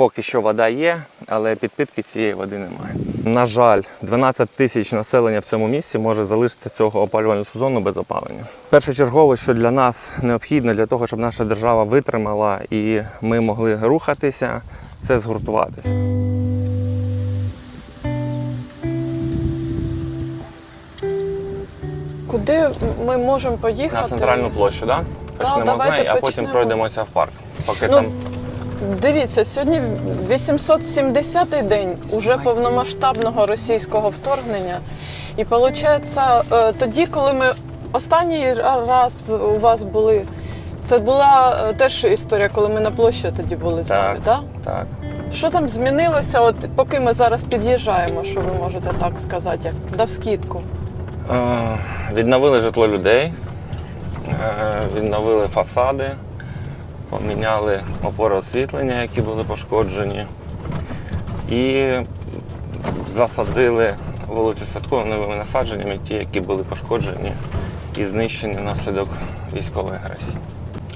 Поки що вода є, але підпитки цієї води немає. На жаль, 12 тисяч населення в цьому місці може залишитися цього опалювального сезону без опалення. Першочергово, що для нас необхідно для того, щоб наша держава витримала і ми могли рухатися, це згуртуватися. Куди ми можемо поїхати? На центральну площу, так? Да, Почнемо з неї, а потім почнемо. пройдемося в парк. Поки Ну, там Дивіться, сьогодні 870-й день уже повномасштабного російського вторгнення. І виходить, тоді, коли ми останній раз у вас були, це була е, теж історія, коли ми на площі тоді були з Так. вами, да? так. Що там змінилося, от поки ми зараз під'їжджаємо, що ви можете так сказати, як дав скидку? Е, Відновили житло людей, е, відновили фасади, поміняли опори освітлення, які були пошкоджені, і засадили вулицю Святкову новими насадженнями, ті, які були пошкоджені і знищені внаслідок військової агресії.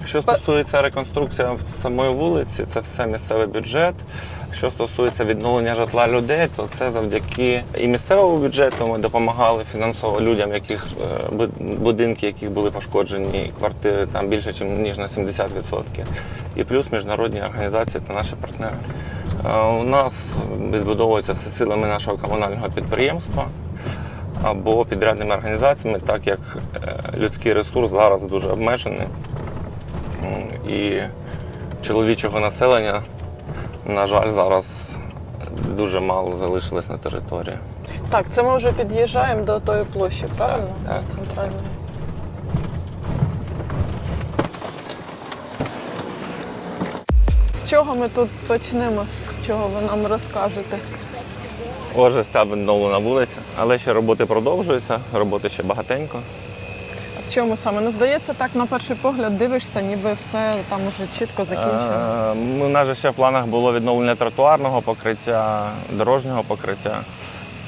Що стосується реконструкції самої вулиці, це все місцевий бюджет. Що стосується відновлення житла людей, то це завдяки і місцевому бюджету ми допомагали фінансово людям, яких е, будинки, яких були пошкоджені, квартири там більше ніж на 70%. І плюс міжнародні організації та наші партнери. Е, У нас відбудовується все силами нашого комунального підприємства або підрядними організаціями, так як е, людський ресурс зараз дуже обмежений. І чоловічого населення, на жаль, зараз дуже мало залишилось на території. Так, це ми вже під'їжджаємо до тої площі, правильно? Так, так. Центральної. З чого ми тут почнемо? З чого ви нам розкажете? Отже, ця відновлена вулиця, але ще роботи продовжуються, роботи ще багатенько. Чому саме? Ну, здається, так на перший погляд дивишся, ніби все там уже чітко закінчено. Е, У нас же ще в планах було відновлення тротуарного покриття, дорожнього покриття.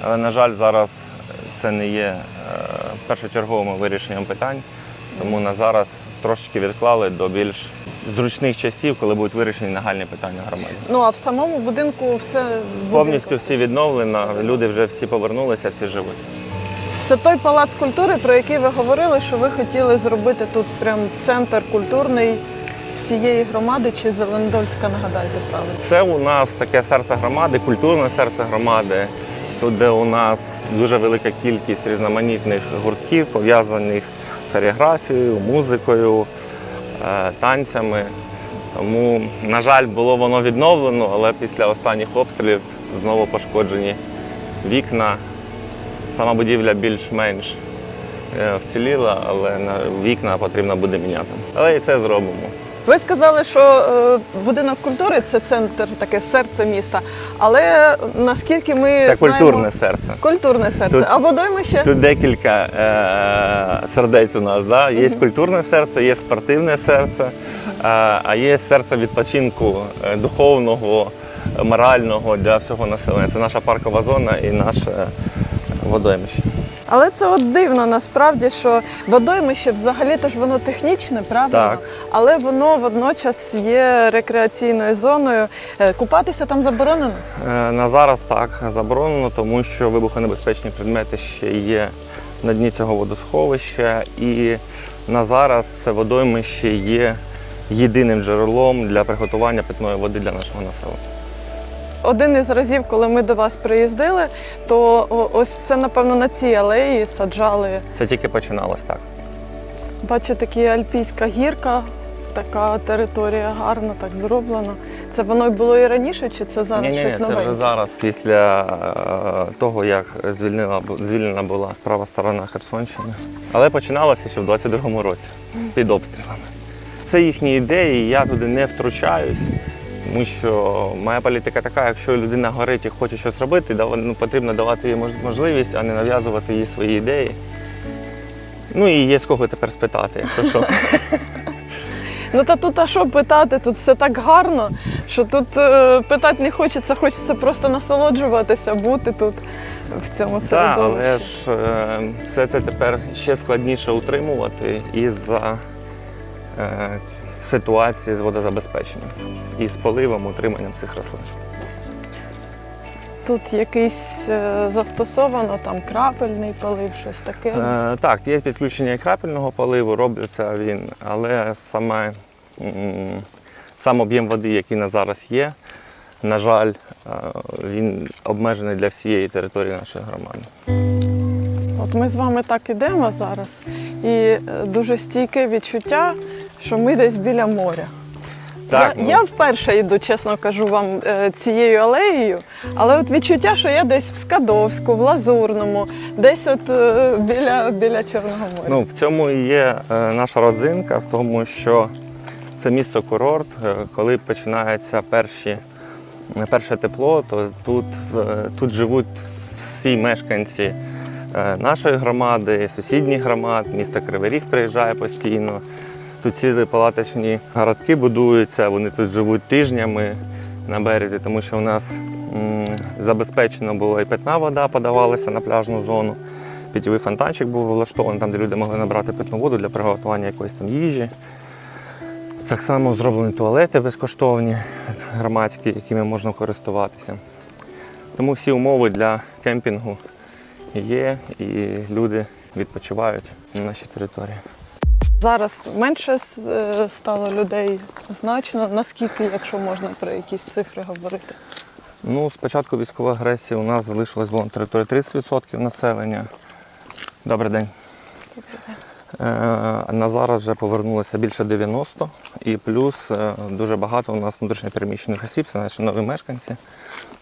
Але, на жаль, зараз це не є е, першочерговим вирішенням питань. Тому на зараз трошечки відклали до більш зручних часів, коли будуть вирішені нагальні питання громади. Ну а в самому будинку все в будинку. Повністю всі відновлено, люди вже всі повернулися, всі живуть. Це той палац культури, про який ви говорили, що ви хотіли зробити тут прям центр культурний всієї громади чи Зелендольська, нагадайте правильно. Це у нас таке серце громади, культурне серце громади, тут, де у нас дуже велика кількість різноманітних гуртків, пов'язаних з орієграфією, музикою, е, танцями. Тому, на жаль, було воно відновлено, але після останніх обстрілів знову пошкоджені вікна. Сама будівля більш-менш е, вціліла, але на вікна потрібно буде міняти. Але і це зробимо. Ви сказали, що е, будинок культури це центр, таке серце міста. Але наскільки ми Це знаємо, культурне серце. культурне серце. Тут- А водоймище? Тут декілька е- сердець у нас. Да? Є культурне серце, є спортивне серце, а є серце відпочинку е, духовного, морального для всього населення. Це наша паркова зона і наше водоймище. Але це от дивно насправді, що водоймище взагалі то ж воно технічне, правильно? Так. Але воно водночас є рекреаційною зоною. Е, Купатися там заборонено. Е, На зараз так заборонено, тому що вибухонебезпечні предмети ще є на дні цього водосховища, і на зараз це водоймище є єдиним джерелом для приготування питної води для нашого населення. Один із разів, коли ми до вас приїздили, то ось це, напевно, на цій алеї саджали. Це тільки починалось так. Бачу, такі альпійська гірка, така територія гарно так зроблена. Це воно й було і раніше, чи це зараз Ні, ні, ні, щось це вже зараз, після е, того, як звільнена, звільнена була права сторона Херсонщини. Але починалося ще в 22-му році під обстрілами. Це їхні ідеї, я туди не втручаюсь, тому що моя політика така, якщо людина горить і хоче щось робити, ну, потрібно давати їй можливість, а не нав'язувати їй свої ідеї. Ну і є з кого тепер спитати, якщо що. Ну та тут а що питати? Тут все так гарно, що тут е, питати не хочеться, хочеться просто насолоджуватися, бути тут в цьому Так, але ж е, все це тепер ще складніше утримувати із-за е, ситуації з водозабезпеченням і з поливом, утриманням цих рослин. Тут якийсь е, застосовано там крапельний полив, щось таке. Е, так, є підключення і крапельного поливу, робиться він, але саме, сам об'єм води, який на зараз є, на жаль, е, він обмежений для всієї території нашої громади. От ми з вами так ідемо зараз, і е, дуже стійке відчуття, що ми десь біля моря. Так, я, ну- я вперше йду, чесно кажу вам, е, цією алеєю, але от відчуття, що я десь в Скадовську, в Лазурному, десь от е, біля, біля Чорного моря. Ну, в цьому і є е, наша родзинка, в тому, що це місто курорт. Коли починається перші, перше тепло, то тут, тут живуть всі мешканці нашої громади, сусідніх громад, місто Кривий Ріг приїжджає постійно. Тут цілі палаточні городки будуються, вони тут живуть тижнями на березі, тому що у нас забезпечено було і питна вода подавалася на пляжну зону. Питьовий фонтанчик був влаштований, там, де люди могли набрати питну воду для приготування якоїсь там їжі. Так само зроблені туалети безкоштовні, громадські, якими можна користуватися. Тому всі умови для кемпінгу є, і люди відпочивають на нашій території. Зараз менше е, стало людей значно. Наскільки, якщо можна про якісь цифри говорити? Ну, з початку військової агресії у нас залишилось було на території 30% населення. Добрий день. Е, На зараз вже повернулося більше 90 і плюс е, дуже багато у нас внутрішньопереміщених осіб, це наші нові мешканці,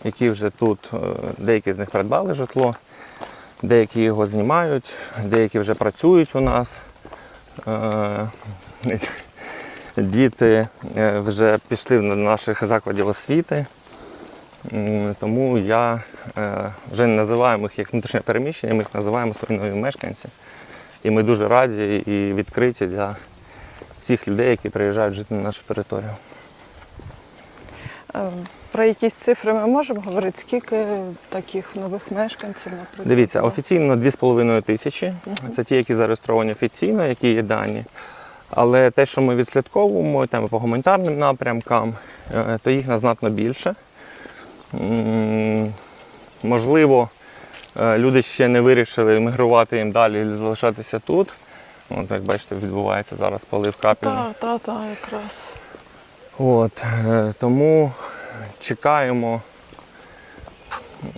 які вже тут, деякі з них придбали житло, деякі його знімають, деякі вже працюють у нас. Е, Діти е, вже пішли до наших закладів освіти. Тому я е, вже не називаємо їх як внутрішнє переміщення, ми їх називаємо свої нові мешканці. І ми дуже раді і відкриті для всіх людей, які приїжджають жити на нашу територію. Про якісь цифри ми можемо говорити? Скільки таких нових мешканців, наприклад? Дивіться, офіційно 2,5 тисячі. Це ті, які зареєстровані офіційно, які є дані. Але те, що ми відслідковуємо там, по гуманітарним напрямкам, е, то їх значно більше. Можливо, е, люди ще не вирішили емігрувати їм далі і залишатися тут. От, як бачите, відбувається зараз полив капельний. Так, так, так, якраз. От, е, тому чекаємо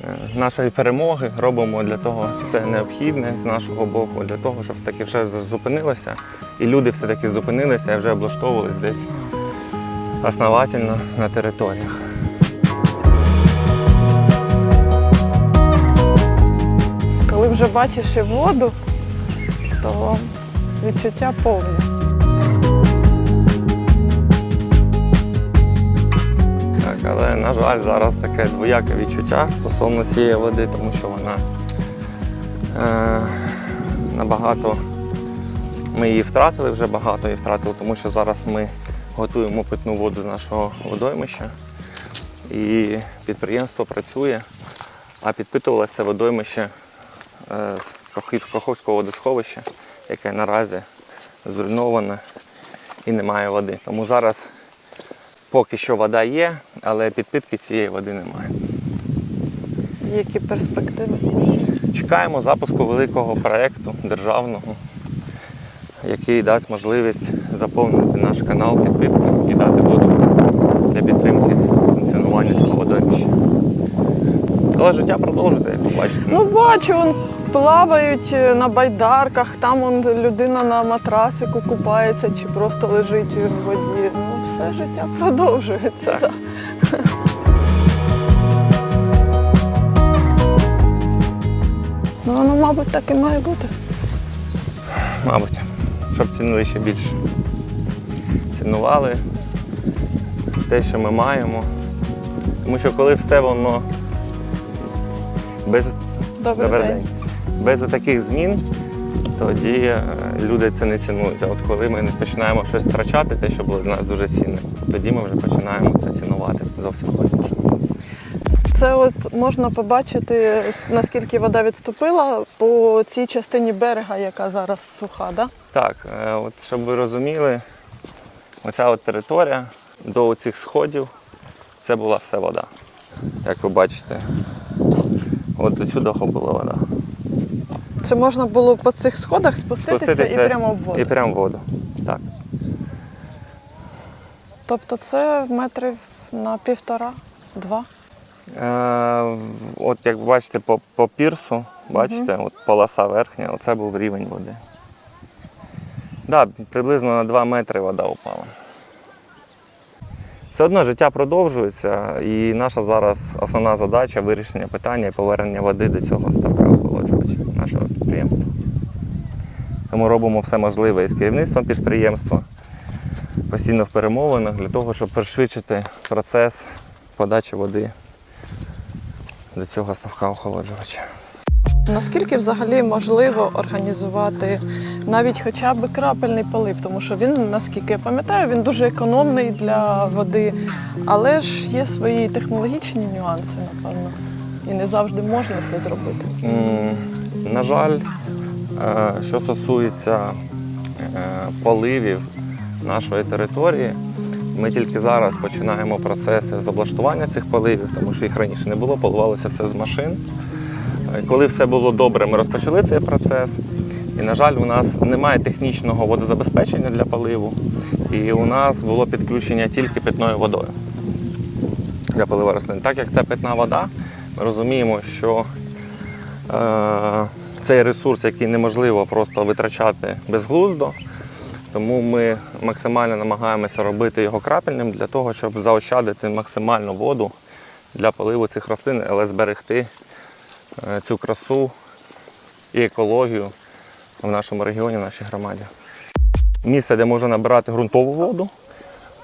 е, нашої перемоги, робимо для того все необхідне з нашого боку, для того, щоб все-таки все зупинилося. І люди все-таки зупинилися і вже облаштовувались десь основательно на територіях. Коли вже бачиш і воду, то відчуття повне. Але, на жаль, зараз таке двояке відчуття стосовно цієї води, тому що вона е, набагато. Ми її втратили вже багато її втратили, тому що зараз ми готуємо питну воду з нашого водоймища. І підприємство працює, а підпитувалося це водоймище е, з Каховського водосховища, яке наразі зруйноване і немає води. Тому зараз Поки що вода є, але підпитки цієї води немає. Які перспективи? Чекаємо запуску великого проєкту державного, який дасть можливість заповнити наш канал підпитки і дати воду для підтримки функціонування цього водоймища. Але життя продовжується, як ви бачите. Ну, бачу, вон плавають е, на байдарках, там вон людина на матрасику купається чи просто лежить в воді. Ну, все життя продовжується. Так. Воно, мабуть, так і має бути. Мабуть, щоб цінили ще більше. Цінували те, що ми маємо. Тому що коли все воно без Добрий, Добрий день. день. Без таких змін тоді е, люди це не цінують. А от коли ми починаємо щось втрачати, те, що було для нас дуже цінним, тоді ми вже починаємо це цінувати зовсім по-іншому. Це от можна побачити, наскільки вода відступила по цій частині берега, яка зараз суха, да? Так, е, от щоб ви розуміли, оця от територія до цих сходів це була все вода. Як ви бачите, от до сюди була вода. Це можна було по цих сходах спуститися, і прямо в воду. І прямо в воду. Так. Тобто це метрів на півтора, два. Е, от як бачите, по, по пірсу, бачите, от полоса верхня, оце був рівень води. Да, приблизно на 2 метри вода упала. Все одно життя продовжується, і наша зараз основна задача вирішення питання і повернення води до цього ставка охолоджувача нашого підприємства. Тому робимо все можливе із керівництвом підприємства, постійно в перемовинах для того, щоб пришвидшити процес подачі води до цього ставка охолоджувача. Наскільки взагалі можливо організувати навіть хоча б крапельний полив, тому що він, наскільки я пам'ятаю, він дуже економний для води, але ж є свої технологічні нюанси, напевно. І не завжди можна це зробити. На жаль, е, що стосується е, поливів нашої території, ми тільки зараз починаємо процеси з облаштування цих поливів, тому що їх раніше не було, поливалося все з машин. Е, Коли все було добре, ми розпочали цей процес. І, на жаль, у нас немає технічного водозабезпечення для поливу. І у нас було підключення тільки питною водою для полива рослин. Так як це питна вода, ми розуміємо, що е, цей ресурс, який неможливо просто витрачати безглуздо. Тому ми максимально намагаємося робити його крапельним для того, щоб заощадити максимальну воду для поливу цих рослин, але зберегти е, цю красу і екологію в нашому регіоні, в нашій громаді. Місце, де можна набирати ґрунтову воду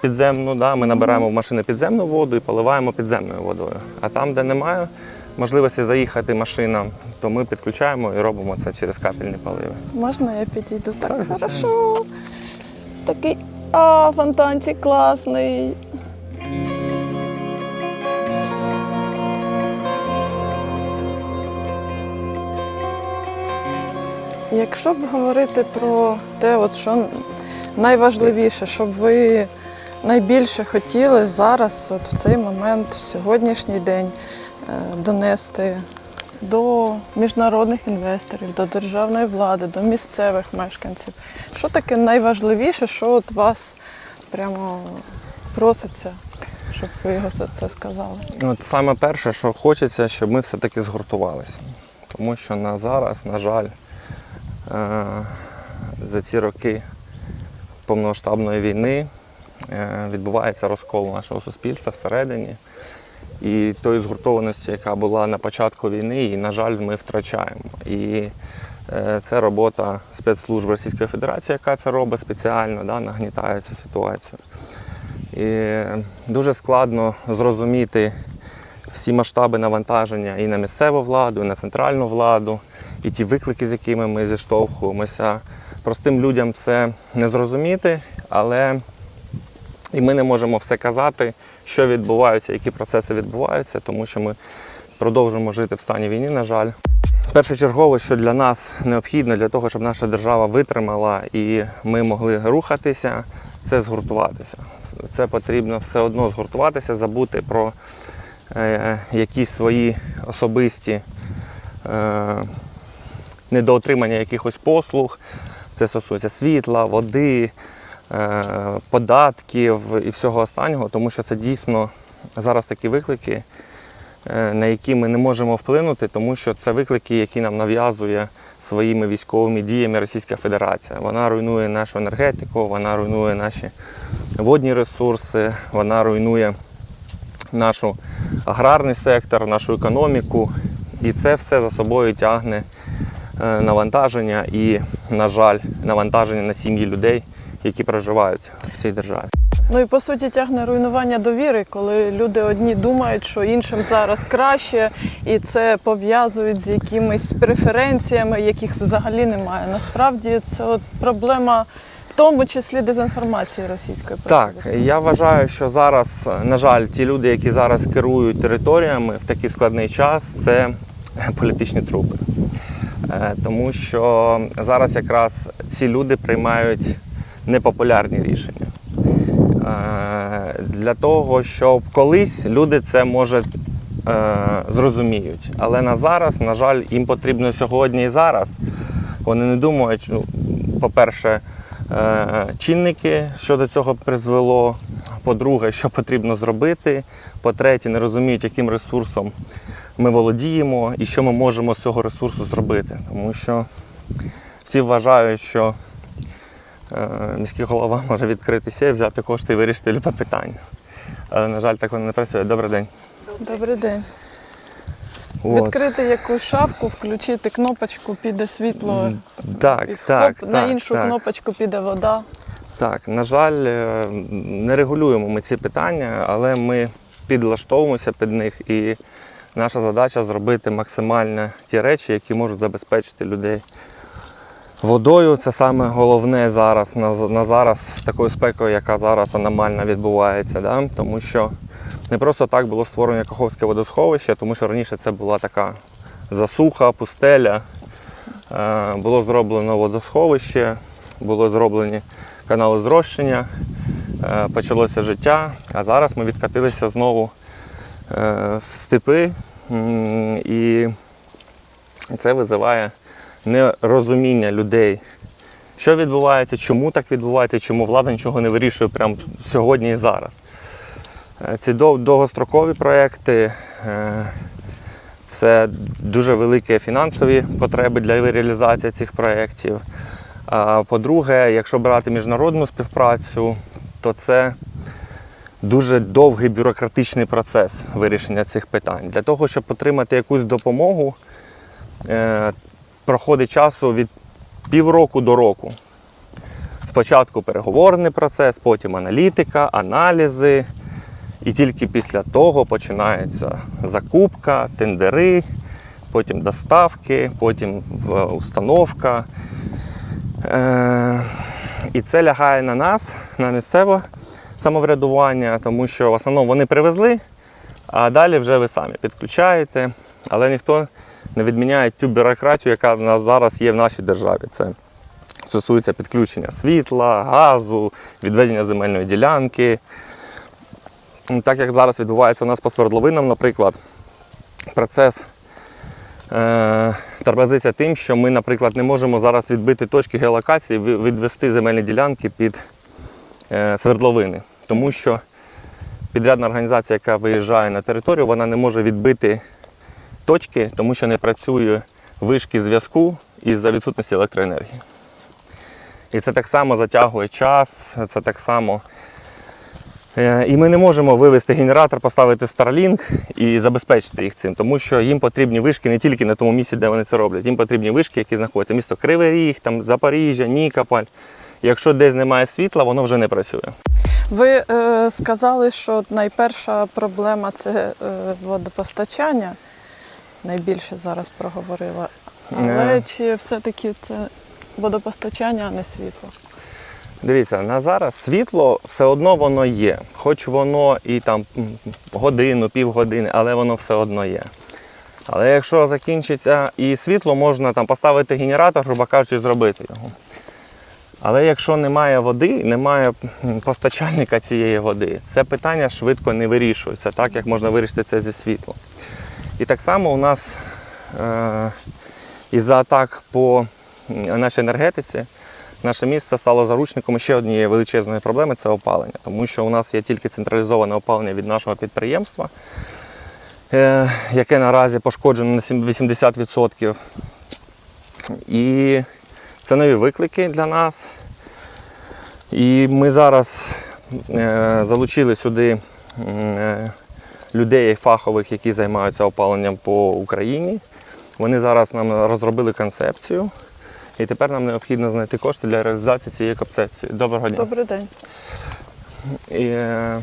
підземну, да, ми набираємо в машини підземну воду і поливаємо підземною водою. А там, де немає можливості заїхати машинам, то ми підключаємо і робимо це через капельні поливи. Можна я підійду? Так, Так, хорошо. Такий а, фонтанчик класний. Якщо б говорити про те, от що найважливіше, щоб ви найбільше хотіли зараз, от в цей момент, в сьогоднішній день, е, донести до міжнародних інвесторів, до державної влади, до місцевих мешканців. Що таке найважливіше, що от вас прямо проситься, щоб ви його за це сказали? От саме перше, що хочеться, щоб ми все-таки згуртувалися. Тому що на зараз, на жаль, е, за ці роки повномасштабної війни е, відбувається розкол нашого суспільства всередині. І тої згуртованості, яка була на початку війни, її, на жаль, ми втрачаємо. І е, це робота спецслужб Російської Федерації, яка це робить спеціально, да, нагнітає цю ситуацію. І дуже складно зрозуміти всі масштаби навантаження і на місцеву владу, і на центральну владу, і ті виклики, з якими ми зіштовхуємося. Простим людям це не зрозуміти, але і ми не можемо все казати, що відбувається, які процеси відбуваються, тому що ми продовжуємо жити в стані війни, на жаль. Першочергово, що для нас необхідно для того, щоб наша держава витримала і ми могли рухатися, це згуртуватися. Це потрібно все одно згуртуватися, забути про е, якісь свої особисті е, недоотримання якихось послуг. Це стосується світла, води, податків і всього останнього, тому що це дійсно зараз такі виклики, е, на які ми не можемо вплинути, тому що це виклики, які нам нав'язує своїми військовими діями Російська Федерація. Вона руйнує нашу енергетику, вона руйнує наші водні ресурси, вона руйнує наш аграрний сектор, нашу економіку. І це все за собою тягне е, навантаження і, на жаль, навантаження на сім'ї людей, які проживають в цій державі. Ну і по суті тягне руйнування довіри, коли люди одні думають, що іншим зараз краще, і це пов'язують з якимись преференціями, яких взагалі немає. Насправді це от проблема, в тому числі дезінформації російської Так, я вважаю, що зараз, на жаль, ті люди, які зараз керують територіями в такий складний час, це політичні трупи. Е, Тому що зараз якраз ці люди приймають непопулярні рішення. для того, щоб колись люди це може е, зрозуміють. Але на зараз, на жаль, їм потрібно сьогодні і зараз. Вони не думають, ну, по-перше, е, чинники, що до цього призвело. По-друге, що потрібно зробити. По-третє, не розуміють, яким ресурсом ми володіємо і що ми можемо з цього ресурсу зробити. Тому що всі вважають, що е, міський голова може відкритися і взяти кошти і вирішити любе питання. Але, на жаль, так воно не працює. Добрий день. Добрий день. От. Відкрити якусь шафку, включити кнопочку, піде світло, Так, і так, хоп, так, на іншу так. кнопочку піде вода. Так, на жаль, е, не регулюємо ми ці питання, але ми підлаштовуємося під них, і наша задача зробити максимально ті речі, які можуть забезпечити людей водою. Це саме головне зараз на, на зараз з такою спекою, яка зараз аномально відбувається. Да? Тому що не просто так було створено Каховське водосховище, тому що раніше це була така засуха, пустеля. Е, Було зроблено водосховище, було зроблені канали зрощення, е, почалося життя, а зараз ми відкатилися знову е, в степи, і це визиває нерозуміння людей, що відбувається, чому так відбувається, чому влада нічого не вирішує прямо сьогодні і зараз. Е, Ці довгострокові проекти. е, Це дуже великі фінансові потреби для реалізації цих проєктів. По-друге, якщо брати міжнародну співпрацю, то це дуже довгий бюрократичний процес вирішення цих питань. Для того, щоб отримати якусь допомогу, е, проходить часу від півроку до року. Спочатку переговорний процес, потім аналітика, аналізи. І тільки після того починається закупка, тендери, потім доставки, потім установка. Е, І це лягає на нас, на місцеве самоврядування, тому що в основному вони привезли, а далі вже ви самі підключаєте. Але ніхто не відміняє ту бюрократію, яка в нас зараз є в нашій державі. Це стосується підключення світла, газу, відведення земельної ділянки. Так як зараз відбувається у нас по свердловинам, наприклад, процес е, тормозиться тим, що ми, наприклад, не можемо зараз відбити точки геолокації, відвести земельні ділянки під е, свердловини. Тому що підрядна організація, яка виїжджає на територію, вона не може відбити точки, тому що не працює вишки зв'язку із-за відсутності електроенергії. І це так само затягує час, це так само. Е, І ми не можемо вивести генератор, поставити Starlink і забезпечити їх цим, тому що їм потрібні вишки не тільки на тому місці, де вони це роблять. Їм потрібні вишки, які знаходяться місто Кривий Ріг, там Запоріжжя, Нікополь. Якщо десь немає світла, воно вже не працює. Ви е, сказали, що найперша проблема це е, водопостачання. Найбільше зараз проговорила. Але Е. чи все-таки це водопостачання, а не світло? Дивіться, на зараз світло все одно воно є. Хоч воно і там годину, півгодини, але воно все одно є. Але якщо закінчиться і світло, можна там поставити генератор, грубо кажучи, зробити його. Але якщо немає води, немає постачальника цієї води, це питання швидко не вирішується, так як можна вирішити це зі світлом. І так само у нас е, із-за атак по нашій енергетиці наше місто стало заручником ще однієї величезної проблеми це опалення. Тому що у нас є тільки централізоване опалення від нашого підприємства, е, яке наразі пошкоджено на 80%. І це нові виклики для нас. І ми зараз е, залучили сюди е, людей фахових, які займаються опаленням по Україні. Вони зараз нам розробили концепцію. І тепер нам необхідно знайти кошти для реалізації цієї концепції. Доброго дня. Добрий день. І, е,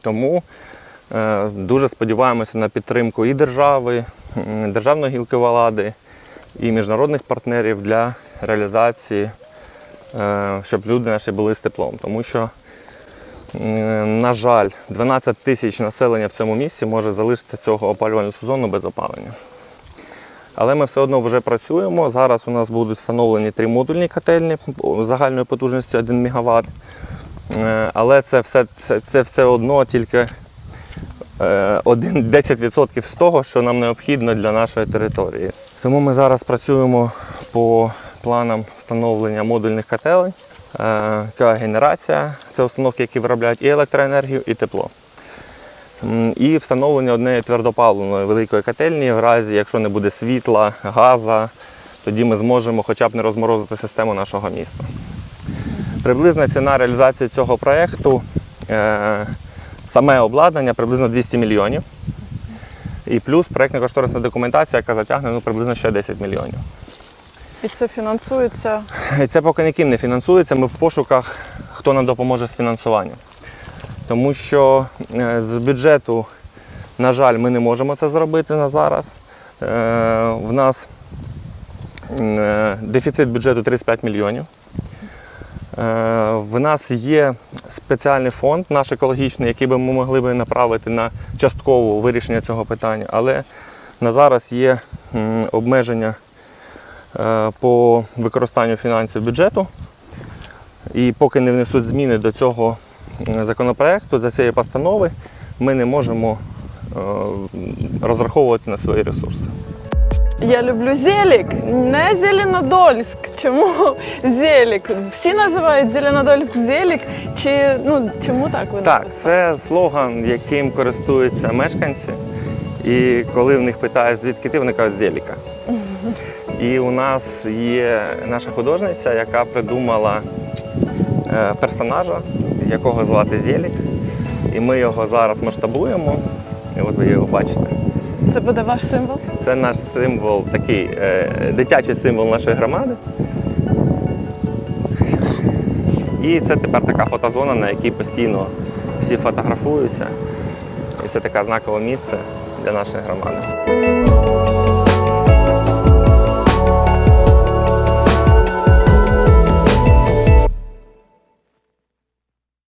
тому е, дуже сподіваємося на підтримку і держави, державної гілки влади, і міжнародних партнерів для реалізації, е, щоб люди наші були з теплом. Тому що, на жаль, 12 тисяч населення в цьому місці може залишитися цього опалювального сезону без опалення. Але ми все одно вже працюємо. Зараз у нас будуть встановлені три модульні котельні загальною потужністю 1 МВт. Е, Але це все, це, це все одно тільки е, 10% з того, що нам необхідно для нашої території. Тому ми зараз працюємо по планам встановлення модульних котелень, е, генерація це установки, які виробляють і електроенергію, і тепло. І встановлення однієї твердопаливної великої котельні, в разі, якщо не буде світла, газа, тоді ми зможемо хоча б не розморозити систему нашого міста. Приблизна ціна реалізації цього проєкту, е, саме обладнання приблизно 200 мільйонів. І плюс проєктно-кошторисна документація, яка затягне ну, приблизно ще 10 мільйонів. І це фінансується. І Це поки ніким не фінансується. Ми в пошуках, хто нам допоможе з фінансуванням. Тому що е, з бюджету, на жаль, ми не можемо це зробити на зараз. Е, В нас е, дефіцит бюджету 35 мільйонів. В нас є спеціальний фонд, наш екологічний, який би ми могли би направити на часткове вирішення цього питання, але на зараз є обмеження по використанню фінансів бюджету. І поки не внесуть зміни до цього законопроекту, до цієї постанови, ми не можемо е, розраховувати на свої ресурси. Я люблю Зелік, не Зеленодольськ. Чому Зелік? Всі називають Зеленодольськ Зелік. Чи ну чому так ви Так, це слоган, яким користуються мешканці. І коли в них питають, звідки ти, вони кажуть Зеліка. І у нас є наша художниця, яка придумала е, персонажа, якого звати Зелік. І ми його зараз масштабуємо. І от ви його бачите. Це буде ваш символ? Це наш символ, такий е, дитячий символ нашої громади. І це тепер така фотозона, на якій постійно всі фотографуються. І це таке знакове місце для нашої громади.